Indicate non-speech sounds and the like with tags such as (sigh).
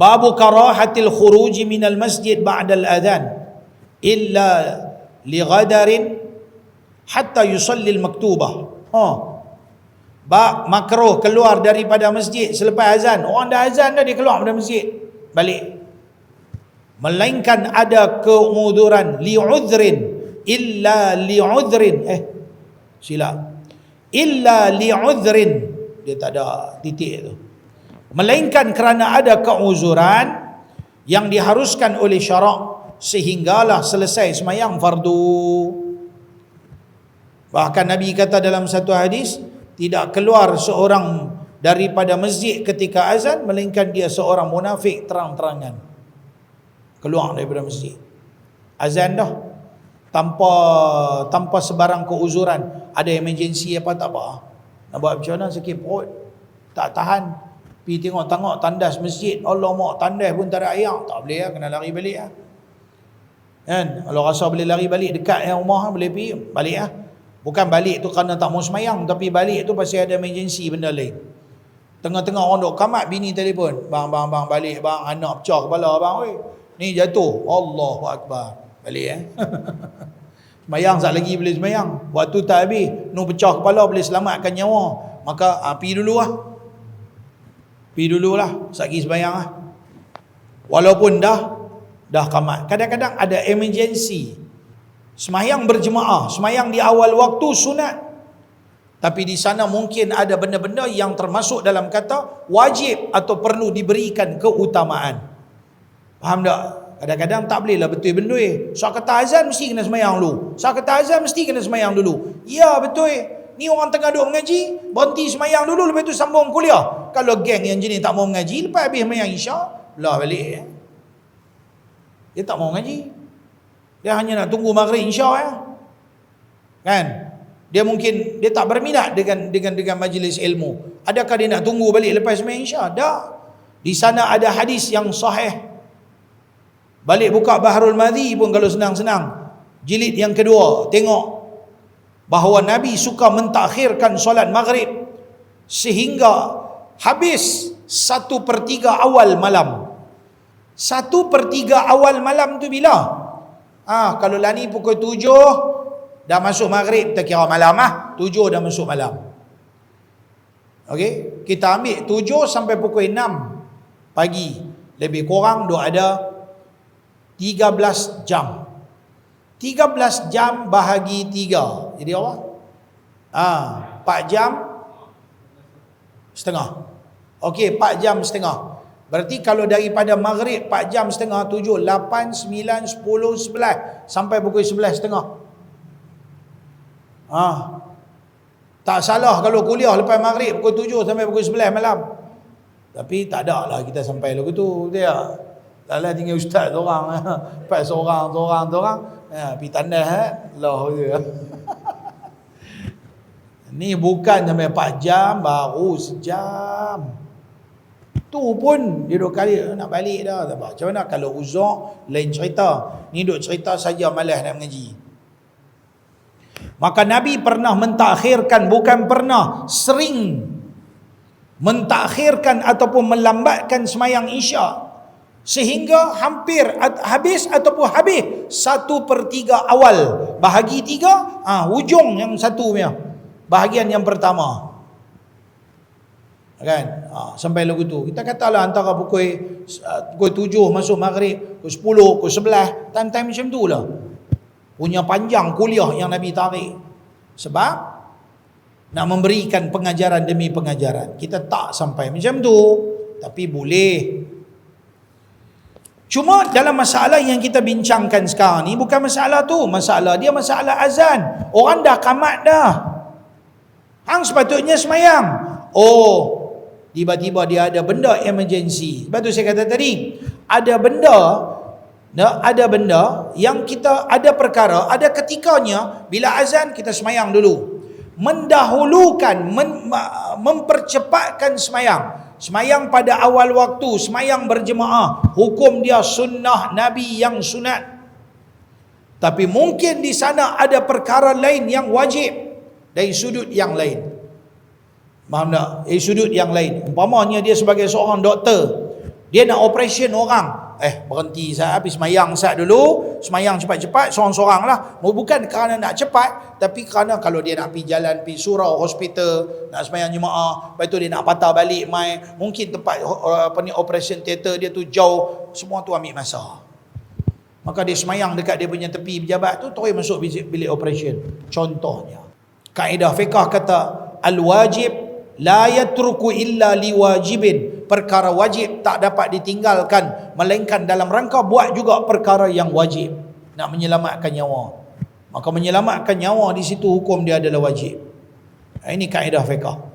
babu karahatil khuruj minal masjid ba'dal adhan illa li ghadarin hatta yusalli al-maktubah ha. Ba makruh keluar daripada masjid selepas azan. Orang dah azan dah dia keluar dari masjid. Balik. Melainkan ada keuzuran li'udhrin illa li'udhrin eh silap. Illa li'udhrin dia tak ada titik tu melainkan kerana ada keuzuran yang diharuskan oleh syarak sehinggalah selesai semayang fardu. Bahkan Nabi kata dalam satu hadis tidak keluar seorang daripada masjid ketika azan melainkan dia seorang munafik terang-terangan. Keluar daripada masjid. Azan dah. Tanpa tanpa sebarang keuzuran. Ada emergency apa tak apa? Nak buat macam mana? Sakit perut. Tak tahan pergi tengok-tengok tandas masjid Allah mak tandas pun tak ada air. Tak boleh lah kena lari balik lah. Kan? Kalau rasa boleh lari balik dekat yang rumah boleh pergi balik lah. Bukan balik tu kerana tak mau semayang tapi balik tu pasal ada emergency benda lain. Tengah-tengah orang duk kamat bini telefon. Bang bang bang balik bang. Anak pecah kepala bang oi. Ni jatuh. Allahu akbar. Balik eh. (laughs) Semayang sat lagi boleh semayang. Waktu tak habis nu pecah kepala boleh selamatkan nyawa. Maka ha, pergi dulu lah pergi dulu lah sagi semayang lah walaupun dah dah kamat kadang-kadang ada emergency semayang berjemaah semayang di awal waktu sunat tapi di sana mungkin ada benda-benda yang termasuk dalam kata wajib atau perlu diberikan keutamaan faham tak Kadang-kadang tak boleh lah betul eh. So kata azan mesti kena semayang dulu. So kata azan mesti kena semayang dulu. Ya betul. Ni orang tengah duduk mengaji, berhenti semayang dulu lepas tu sambung kuliah. Kalau geng yang jenis tak mau mengaji, lepas habis semayang isyak, lah balik eh. Dia tak mau mengaji. Dia hanya nak tunggu maghrib isyak eh. Kan? Dia mungkin dia tak berminat dengan dengan dengan majlis ilmu. Adakah dia nak tunggu balik lepas semayang isyak? Tak. Di sana ada hadis yang sahih Balik buka Baharul Madhi pun kalau senang-senang. Jilid yang kedua, tengok bahawa Nabi suka mentakhirkan solat maghrib sehingga habis satu per tiga awal malam. Satu per tiga awal malam tu bila? Ah, kalau lani pukul tujuh, dah masuk maghrib, kita kira malam ah. Tujuh dah masuk malam. Okey, kita ambil tujuh sampai pukul enam pagi. Lebih kurang dua ada 13 jam. 13 jam bahagi 3. Jadi apa? Ah, 4 jam setengah. Okey, 4 jam setengah. Berarti kalau daripada maghrib 4 jam setengah 7, 8, 9, 10, 11 sampai pukul 11 setengah. Ah. Tak salah kalau kuliah lepas maghrib pukul 7 sampai pukul 11 malam. Tapi tak ada lah kita sampai lagu tu. Dia dalam tinggal ustaz seorang (laughs) Pak seorang seorang seorang ya pi tandas eh lah dia ni bukan sampai 4 jam baru sejam. Tu pun dia dua kali nak balik dah. Tak macam mana kalau uzur lain cerita. Ni duk cerita saja malas nak mengaji. Maka nabi pernah mentakhirkan bukan pernah sering mentakhirkan ataupun melambatkan semayang isyak sehingga hampir habis ataupun habis satu per tiga awal. Bahagi tiga ha, hujung yang satu punya. Bahagian yang pertama. Kan? Ha, sampai lagu tu. Kita katalah antara pukul uh, pukul tujuh masuk maghrib pukul sepuluh pukul sebelah time-time macam tu lah. Punya panjang kuliah yang Nabi tarik. Sebab nak memberikan pengajaran demi pengajaran. Kita tak sampai macam tu. Tapi boleh Cuma dalam masalah yang kita bincangkan sekarang ni bukan masalah tu, masalah dia masalah azan. Orang dah kamat dah. Hang sepatutnya semayang. Oh, tiba-tiba dia ada benda emergency. Sebab tu saya kata tadi, ada benda ada benda yang kita ada perkara, ada ketikanya bila azan kita semayang dulu. Mendahulukan, mem, mempercepatkan semayang. Semayang pada awal waktu, semayang berjemaah, hukum dia sunnah Nabi yang sunat. Tapi mungkin di sana ada perkara lain yang wajib dari sudut yang lain. Faham tak? Dari sudut yang lain. Umpamanya dia sebagai seorang doktor, Dia nak operation orang. Eh, berhenti sat habis semayang sat dulu. Semayang cepat-cepat, seorang-seorang lah. Bukan kerana nak cepat, tapi kerana kalau dia nak pergi jalan, pergi surau, hospital, nak semayang jemaah, lepas tu dia nak patah balik, mai, mungkin tempat apa ni, operation theater dia tu jauh, semua tu ambil masa. Maka dia semayang dekat dia punya tepi pejabat tu, terus masuk bilik, bilik operation. Contohnya. Kaedah fiqah kata, Al-wajib la yatruku illa liwajibin perkara wajib tak dapat ditinggalkan melainkan dalam rangka buat juga perkara yang wajib. Nak menyelamatkan nyawa. Maka menyelamatkan nyawa di situ hukum dia adalah wajib. Ini kaedah fiqh